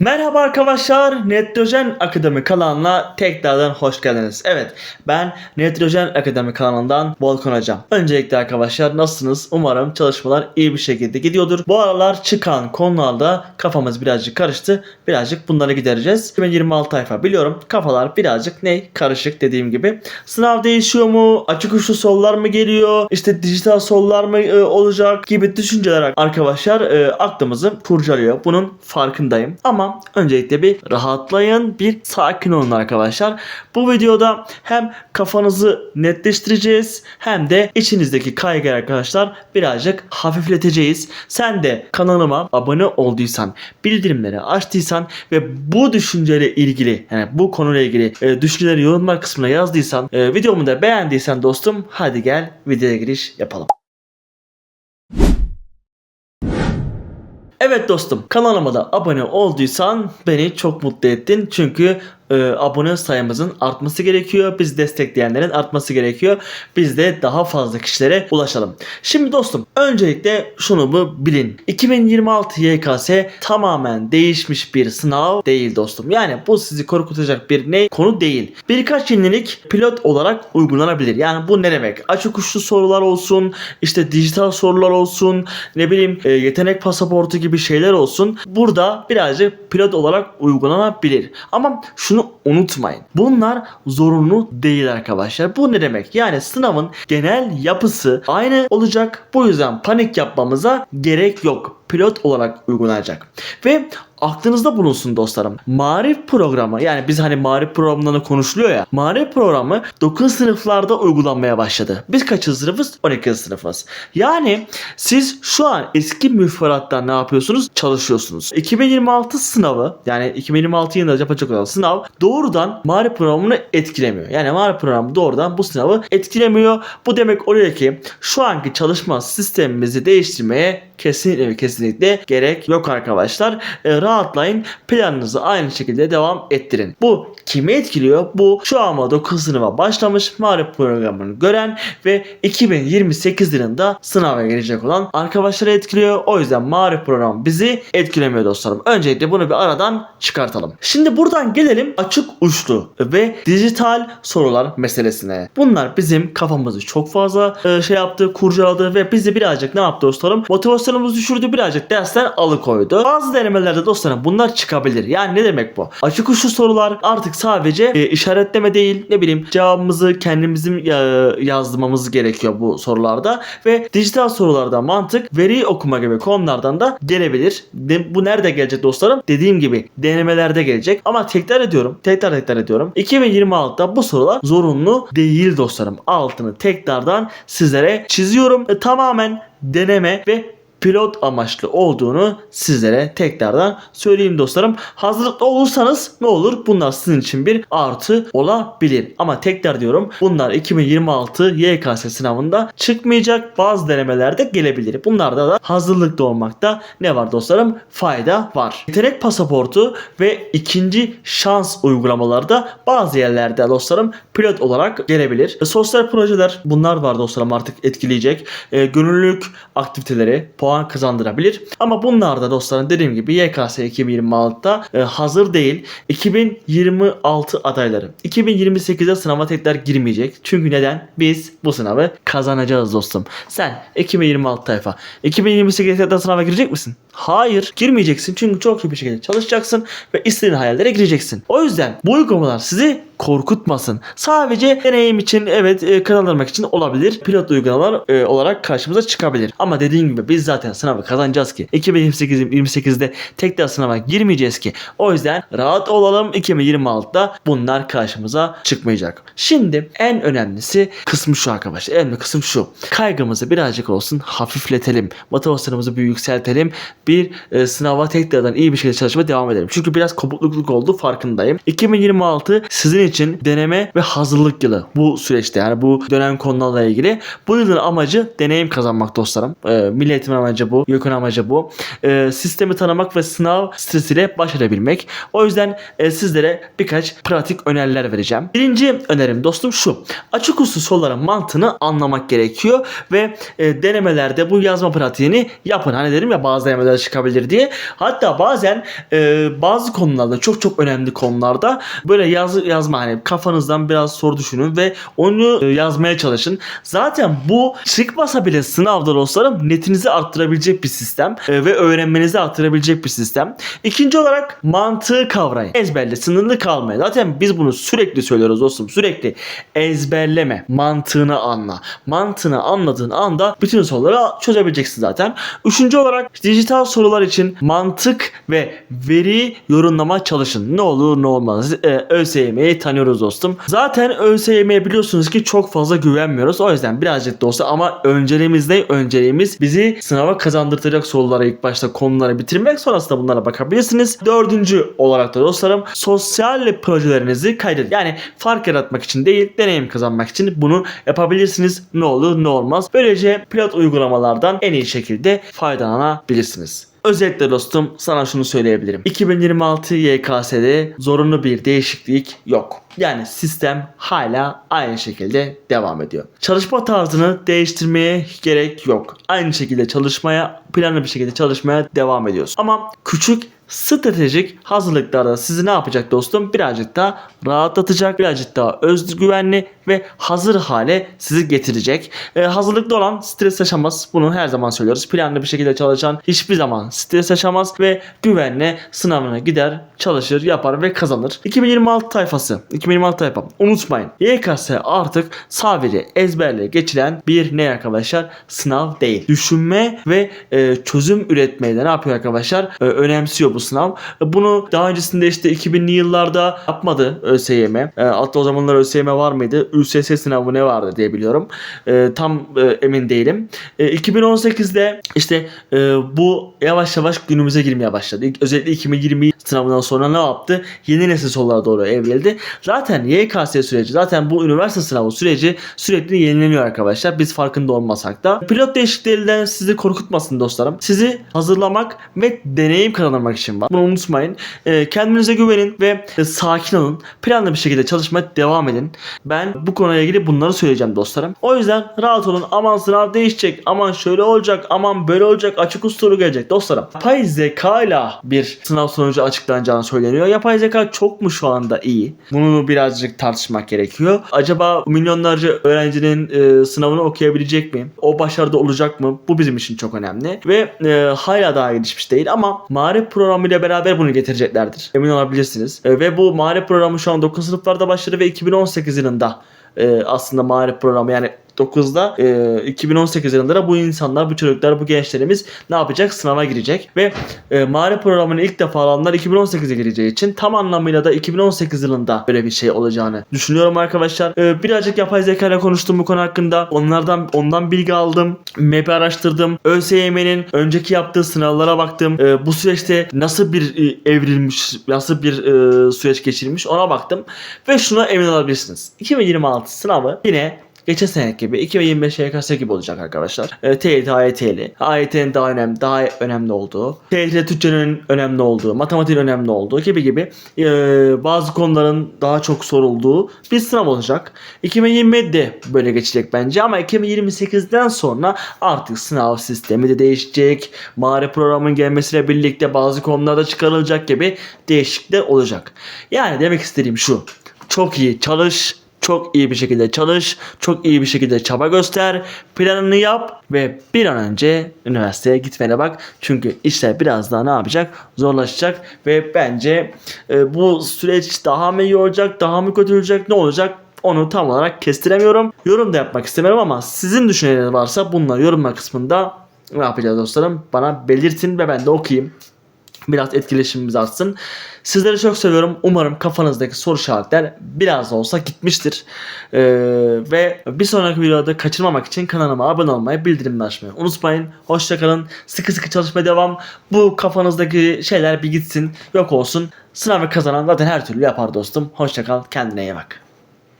Merhaba arkadaşlar, Nitrojen Akademi kanalına tekrardan hoş geldiniz. Evet, ben Nitrojen Akademi kanalından Volkan Hocam. Öncelikle arkadaşlar nasılsınız? Umarım çalışmalar iyi bir şekilde gidiyordur. Bu aralar çıkan konularda kafamız birazcık karıştı. Birazcık bunları gidereceğiz. 2026 sayfa biliyorum kafalar birazcık ne? Karışık dediğim gibi. Sınav değişiyor mu? Açık uçlu sorular mı geliyor? İşte dijital sorular mı e, olacak gibi düşünceler arkadaşlar e, aklımızı kurcalıyor. Bunun farkındayım. Ama öncelikle bir rahatlayın, bir sakin olun arkadaşlar. Bu videoda hem kafanızı netleştireceğiz hem de içinizdeki kaygı arkadaşlar birazcık hafifleteceğiz. Sen de kanalıma abone olduysan, bildirimleri açtıysan ve bu düşünceyle ilgili yani bu konuyla ilgili e, düşünceleri yorumlar kısmına yazdıysan, e, videomu da beğendiysen dostum hadi gel videoya giriş yapalım. Evet dostum kanalıma da abone olduysan beni çok mutlu ettin. Çünkü e, abone sayımızın artması gerekiyor. Biz destekleyenlerin artması gerekiyor. Biz de daha fazla kişilere ulaşalım. Şimdi dostum öncelikle şunu bu bilin. 2026 YKS tamamen değişmiş bir sınav değil dostum. Yani bu sizi korkutacak bir ne konu değil. Birkaç yenilik pilot olarak uygulanabilir. Yani bu ne demek? Açık uçlu sorular olsun, işte dijital sorular olsun, ne bileyim e, yetenek pasaportu gibi şeyler olsun. Burada birazcık pilot olarak uygulanabilir. Ama şunu unutmayın. Bunlar zorunlu değil arkadaşlar. Bu ne demek? Yani sınavın genel yapısı aynı olacak. Bu yüzden panik yapmamıza gerek yok. Pilot olarak uygulanacak. Ve aklınızda bulunsun dostlarım. Marif programı yani biz hani marif programlarında konuşuluyor ya. Marif programı 9 sınıflarda uygulanmaya başladı. Biz kaçıncı sınıfız? 12. sınıfız. Yani siz şu an eski müfredattan ne yapıyorsunuz? Çalışıyorsunuz. 2026 sınavı yani 2026 yılında yapacak olan sınav doğrudan marif programını etkilemiyor. Yani marif programı doğrudan bu sınavı etkilemiyor. Bu demek oluyor ki şu anki çalışma sistemimizi değiştirmeye kesinlikle ve kesinlikle gerek yok arkadaşlar. E, rahatlayın. Planınızı aynı şekilde devam ettirin. Bu kimi etkiliyor? Bu şu an 9 sınıfa başlamış marif programını gören ve 2028 yılında sınava girecek olan arkadaşları etkiliyor. O yüzden marif programı bizi etkilemiyor dostlarım. Öncelikle bunu bir aradan çıkartalım. Şimdi buradan gelelim açık uçlu ve dijital sorular meselesine. Bunlar bizim kafamızı çok fazla e, şey yaptı, kurcaladı ve bizi birazcık ne yaptı dostlarım? Motivasyonumuzu düşürdü, birazcık dersten alıkoydu. Bazı denemelerde dostlarım bunlar çıkabilir. Yani ne demek bu? Açık uçlu sorular artık sadece e, işaretleme değil, ne bileyim cevabımızı kendimizin e, yazdırmamız gerekiyor bu sorularda ve dijital sorularda mantık, veri okuma gibi konulardan da gelebilir. De, bu nerede gelecek dostlarım? Dediğim gibi denemelerde gelecek ama tekrar ediyorum, tekrar tekrar ediyorum. 2026'da bu sorular zorunlu değil dostlarım. Altını tekrardan sizlere çiziyorum. E, tamamen deneme ve pilot amaçlı olduğunu sizlere tekrardan söyleyeyim dostlarım. Hazırlıklı olursanız ne olur? Bunlar sizin için bir artı olabilir. Ama tekrar diyorum bunlar 2026 YKS sınavında çıkmayacak. Bazı denemelerde gelebilir. Bunlarda da hazırlıklı olmakta ne var dostlarım? Fayda var. Yetenek pasaportu ve ikinci şans uygulamaları da bazı yerlerde dostlarım pilot olarak gelebilir. E, sosyal projeler bunlar var dostlarım artık etkileyecek. E, gönüllülük aktiviteleri puan kazandırabilir. Ama bunlar da dostlarım dediğim gibi YKS 2026'da e, hazır değil. 2026 adayları 2028'de sınava tekrar girmeyecek. Çünkü neden? Biz bu sınavı kazanacağız dostum. Sen 2026 tayfa 2028'de tekrar sınava girecek misin? Hayır girmeyeceksin. Çünkü çok iyi bir şekilde çalışacaksın ve istediğin hayallere gireceksin. O yüzden bu uygulamalar sizi korkutmasın. Sadece deneyim için evet e, kazandırmak için olabilir. Pilot uygulamalar e, olarak karşımıza çıkabilir. Ama dediğim gibi biz zaten sınavı kazanacağız ki 2028 28'de tekrar sınava girmeyeceğiz ki. O yüzden rahat olalım. 2026'da bunlar karşımıza çıkmayacak. Şimdi en önemlisi kısmı şu arkadaşlar. En önemli kısım şu. Kaygımızı birazcık olsun hafifletelim. Motivasyonumuzu bir yükseltelim. Bir e, sınava tekrardan iyi bir şekilde çalışmaya devam edelim. Çünkü biraz kopukluk oldu farkındayım. 2026 sizin sizin için deneme ve hazırlık yılı bu süreçte yani bu dönem konularla ilgili. Bu yılın amacı deneyim kazanmak dostlarım. Ee, milli eğitimin amacı bu. YÖK'ün amacı bu. Ee, sistemi tanımak ve sınav stresiyle baş edebilmek. O yüzden e, sizlere birkaç pratik öneriler vereceğim. Birinci önerim dostum şu. Açık usul soruların mantığını anlamak gerekiyor ve e, denemelerde bu yazma pratiğini yapın. Hani dedim ya bazı denemeler çıkabilir diye. Hatta bazen e, bazı konularda çok çok önemli konularda böyle yaz, yazma hani kafanızdan biraz soru düşünün ve onu e, yazmaya çalışın. Zaten bu çıkmasa bile sınavda dostlarım netinizi arttırabilecek bir sistem e, ve öğrenmenizi arttırabilecek bir sistem. İkinci olarak mantığı kavrayın. Ezberle sınırlı kalmayın. Zaten biz bunu sürekli söylüyoruz dostum. Sürekli ezberleme. Mantığını anla. Mantığını anladığın anda bütün soruları çözebileceksin zaten. Üçüncü olarak dijital sorular için mantık ve veri yorumlama çalışın. Ne olur ne olmaz. Ee, ÖSYM'yi tanıyoruz dostum. Zaten ÖSYM'ye biliyorsunuz ki çok fazla güvenmiyoruz. O yüzden birazcık da olsa ama önceliğimiz ne? Önceliğimiz bizi sınava kazandırtacak sorulara ilk başta konuları bitirmek. Sonrasında bunlara bakabilirsiniz. Dördüncü olarak da dostlarım sosyal projelerinizi kaydedin. Yani fark yaratmak için değil deneyim kazanmak için bunu yapabilirsiniz. Ne olur ne olmaz. Böylece pilot uygulamalardan en iyi şekilde faydalanabilirsiniz. Özellikle dostum sana şunu söyleyebilirim. 2026 YKS'de zorunlu bir değişiklik yok. Yani sistem hala aynı şekilde devam ediyor. Çalışma tarzını değiştirmeye gerek yok. Aynı şekilde çalışmaya, planlı bir şekilde çalışmaya devam ediyorsun. Ama küçük stratejik hazırlıklarda sizi ne yapacak dostum? Birazcık daha rahatlatacak, birazcık daha özgüvenli ve hazır hale sizi getirecek. Ee, hazırlıklı olan stres yaşamaz. Bunu her zaman söylüyoruz. Planlı bir şekilde çalışan hiçbir zaman stres yaşamaz ve güvenle sınavına gider, çalışır, yapar ve kazanır. 2026 tayfası, 2026 tayfa unutmayın. YKS artık sadece ezberle geçilen bir ne arkadaşlar? Sınav değil. Düşünme ve e, çözüm üretmeyi de ne yapıyor arkadaşlar? E, önemsiyor bu sınav. E, Bunu daha öncesinde işte 2000'li yıllarda yapmadı ÖSYM. E, hatta o zamanlar ÖSYM var mıydı? ÜSS sınavı ne vardı diye biliyorum. E, tam e, emin değilim. E, 2018'de işte e, bu yavaş yavaş günümüze girmeye başladı. Özellikle 2020 sınavından sonra ne yaptı? Yeni nesil sorulara doğru evrildi. Zaten YKS süreci, zaten bu üniversite sınavı süreci sürekli yenileniyor arkadaşlar. Biz farkında olmasak da. Pilot değişikliklerinden sizi korkutmasın dostlarım. Sizi hazırlamak ve deneyim kazanmak için var. Bunu unutmayın. E, kendinize güvenin ve e, sakin olun. Planlı bir şekilde çalışmaya devam edin. Ben bu konuyla ilgili bunları söyleyeceğim dostlarım. O yüzden rahat olun. Aman sınav değişecek. Aman şöyle olacak. Aman böyle olacak. Açık usul gelecek dostlarım. Yapay zeka ile bir sınav sonucu açıklanacağını söyleniyor. Yapay zeka çok mu şu anda iyi? Bunu birazcık tartışmak gerekiyor. Acaba milyonlarca öğrencinin e, sınavını okuyabilecek mi? O başarıda olacak mı? Bu bizim için çok önemli. Ve e, hala daha gelişmiş değil ama Marif programı ile beraber bunu getireceklerdir. Emin olabilirsiniz. E, ve bu Marif programı şu an 9 sınıflarda başladı ve 2018 yılında e, aslında Marif programı yani 9'da e, 2018 yılında da bu insanlar, bu çocuklar, bu gençlerimiz ne yapacak? Sınava girecek ve e, Marif programını ilk defa alanlar 2018'e gireceği için tam anlamıyla da 2018 yılında böyle bir şey olacağını düşünüyorum arkadaşlar. E, birazcık yapay zeka ile konuştum bu konu hakkında. Onlardan ondan bilgi aldım. Map'i araştırdım. ÖSYM'nin önceki yaptığı sınavlara baktım. E, bu süreçte nasıl bir e, evrilmiş, nasıl bir e, süreç geçirmiş ona baktım. Ve şuna emin olabilirsiniz. 2026 sınavı yine Geçen sene gibi 2025 YKS gibi olacak arkadaşlar. E, TYT, AYT'li. AYT'nin daha önemli, daha önemli olduğu. TYT Türkçenin önemli olduğu, matematiğin önemli olduğu gibi gibi e, bazı konuların daha çok sorulduğu bir sınav olacak. 2027'de böyle geçecek bence ama 2028'den sonra artık sınav sistemi de değişecek. Mare programın gelmesiyle birlikte bazı konularda çıkarılacak gibi değişiklikler olacak. Yani demek istediğim şu. Çok iyi çalış, çok iyi bir şekilde çalış, çok iyi bir şekilde çaba göster, planını yap ve bir an önce üniversiteye gitmene bak. Çünkü işler biraz daha ne yapacak? Zorlaşacak ve bence e, bu süreç daha mı iyi olacak, daha mı kötü olacak, ne olacak? Onu tam olarak kestiremiyorum. Yorum da yapmak istemiyorum ama sizin düşünceleriniz varsa bunları yorumlar kısmında ne yapacağız dostlarım? Bana belirtin ve ben de okuyayım. Biraz etkileşimimiz artsın. Sizleri çok seviyorum. Umarım kafanızdaki soru işaretler biraz da olsa gitmiştir. Ee, ve bir sonraki videoda kaçırmamak için kanalıma abone olmayı, bildirimleri açmayı unutmayın. Hoşçakalın. Sıkı sıkı çalışmaya devam. Bu kafanızdaki şeyler bir gitsin, yok olsun. Sınavı kazanan zaten her türlü yapar dostum. Hoşçakal. Kendine iyi bak.